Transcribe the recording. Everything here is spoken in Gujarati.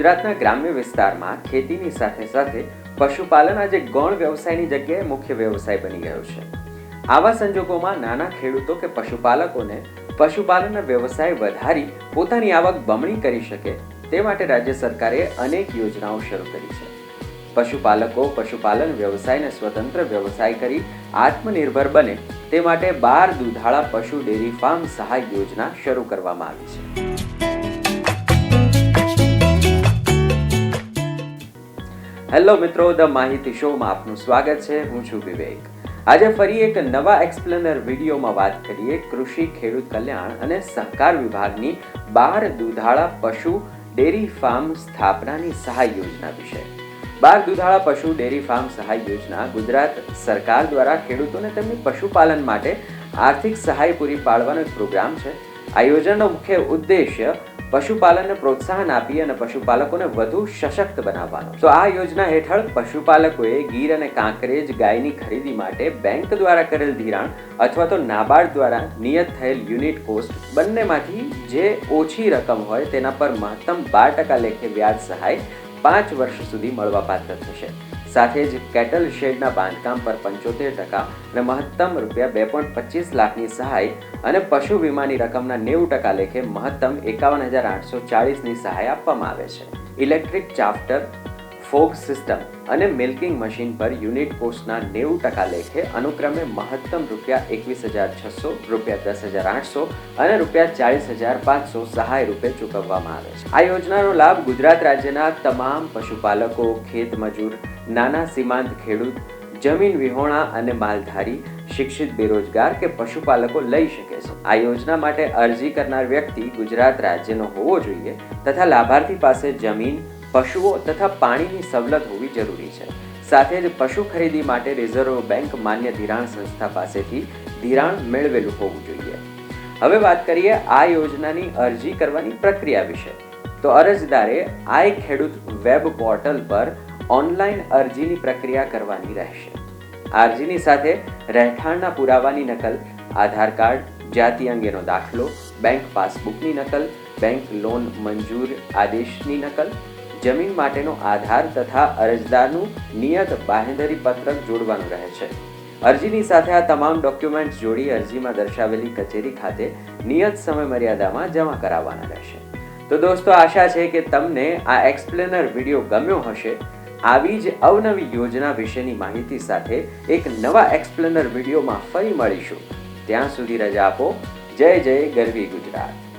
ગુજરાતના ગ્રામ્ય વિસ્તારમાં ખેતીની સાથે સાથે પશુપાલન આજે ગૌણ વ્યવસાયની જગ્યાએ મુખ્ય વ્યવસાય બની ગયો છે. આવા સંજોગોમાં નાના ખેડૂતો કે પશુપાલકોને પશુપાલનના વ્યવસાય વધારી પોતાની આવક બમણી કરી શકે તે માટે રાજ્ય સરકારે અનેક યોજનાઓ શરૂ કરી છે. પશુપાલકો પશુપાલન વ્યવસાયને સ્વતંત્ર વ્યવસાય કરી આત્મનિર્ભર બને તે માટે બાર દુધાળા પશુ ડેરી ફાર્મ સહાય યોજના શરૂ કરવામાં આવી છે. હેલો મિત્રો, ધ માહિતી શોમાં આપનું સ્વાગત છે. હું છું વિવેક. આજે ફરી એક નવા એક્સપ્લેનર વિડીયોમાં વાત કરીએ કૃષિ, ખેડૂત કલ્યાણ અને સહકાર વિભાગની બાર દુધાળા પશુ ડેરી ફાર્મ સ્થાપનાની સહાય યોજના વિશે. બાર દુધાળા પશુ ડેરી ફાર્મ સહાય યોજના ગુજરાત સરકાર દ્વારા ખેડૂતોને તેમની પશુપાલન માટે આર્થિક સહાય પૂરી પાડવાનો એક પ્રોગ્રામ છે. આ યોજનાનો મુખ્ય ઉદ્દેશ્ય પશુપાલનને પ્રોત્સાહન આપી અને પશુપાલકોને વધુ સશક્ત બનાવવાનો. તો આ યોજના હેઠળ પશુપાલકોએ ગીર અને કાંકરેજ ગાયની ખરીદી માટે બેંક દ્વારા કરેલ ધિરાણ અથવા તો નાબાર્ડ દ્વારા નિયત થયેલ યુનિટ કોસ્ટ બંનેમાંથી જે ઓછી રકમ હોય તેના પર મહત્તમ બાર ટકા લેખે વ્યાજ સહાય પાંચ વર્ષ સુધી મળવાપાત્ર થશે. સાથે જ કેટલ શેડના બાંધકામ પર પંચોતેર ટકા અને મહત્તમ રૂપિયા બે પોઈન્ટ પચીસ લાખની સહાય અને પશુ વીમાની રકમના નેવું ટકા લેખે મહત્તમ એકાવન હજાર આઠસો ચાળીસની સહાય આપવામાં આવે છે. Electric chaff cutter fog system અને મિલ્કિંગ મશીન પર યુનિટ કોસ્ટના નેવું ટકા લેખે અનુક્રમે મહત્તમ રૂપિયા એકવીસ હજાર છસો, રૂપિયા દસ હજાર આઠસો અને રૂપિયા ચાલીસ હજાર પાંચસો સહાય રૂપે ચૂકવવામાં આવે છે. આ યોજનાનો લાભ ગુજરાત રાજ્યના તમામ પશુપાલકો ખેતમજૂર નાના સીમાંત ખેડૂત, જમીન વિહોણા અને માલધારી, શિક્ષિત બેરોજગાર કે પશુપાલકો લઈ શકે છે. આ યોજના માટે અરજી કરનાર વ્યક્તિ ગુજરાત રાજ્યનો હોવો જોઈએ તથા લાભાર્થી પાસે જમીન પશુઓ તથા પાણીની સવલત હોવી જરૂરી છે. સાથે જ પશુ ખરીદી માટે રિઝર્વ બેંક માન્ય ધિરાણ સંસ્થા પાસેથી ધિરાણ મેળવેલું હોવું જોઈએ. હવે વાત કરીએ આ યોજનાની અરજી કરવાની પ્રક્રિયા વિશે. તો અરજદારે આઈ ખેડૂત વેબ પોર્ટલ પર ઓનલાઈન અરજીની પ્રક્રિયા કરવાની રહેશે. અરજીની સાથે રહેઠાણના પુરાવાની નકલ, આધાર કાર્ડ, જાતિ અંગેનો દાખલો, બેંક પાસબુકની નકલ, બેંક લોન મંજૂર આદેશની નકલ જમીન માટેનો આધાર તથા અરજદારનું નિયત બાહેંધરી પત્રક જોડવાનું રહે છે. અરજીની સાથે આ તમામ ડોક્યુમેન્ટ્સ જોડી અરજીમાં દર્શાવેલી કચેરી ખાતે નિયત સમય મર્યાદામાં જમા કરાવવાના રહેશે. તો દોસ્તો, આશા છે કે તમને આ એક્સપ્લેનર વીડિયો ગમ્યો હશે. આવી જ અવનવી યોજના વિશેની માહિતી સાથે એક નવા એક્સપ્લેનર વિડીયોમાં ફરી મળીશું. ત્યાં સુધી રજા આપો. જય જય ગરવી ગુજરાત.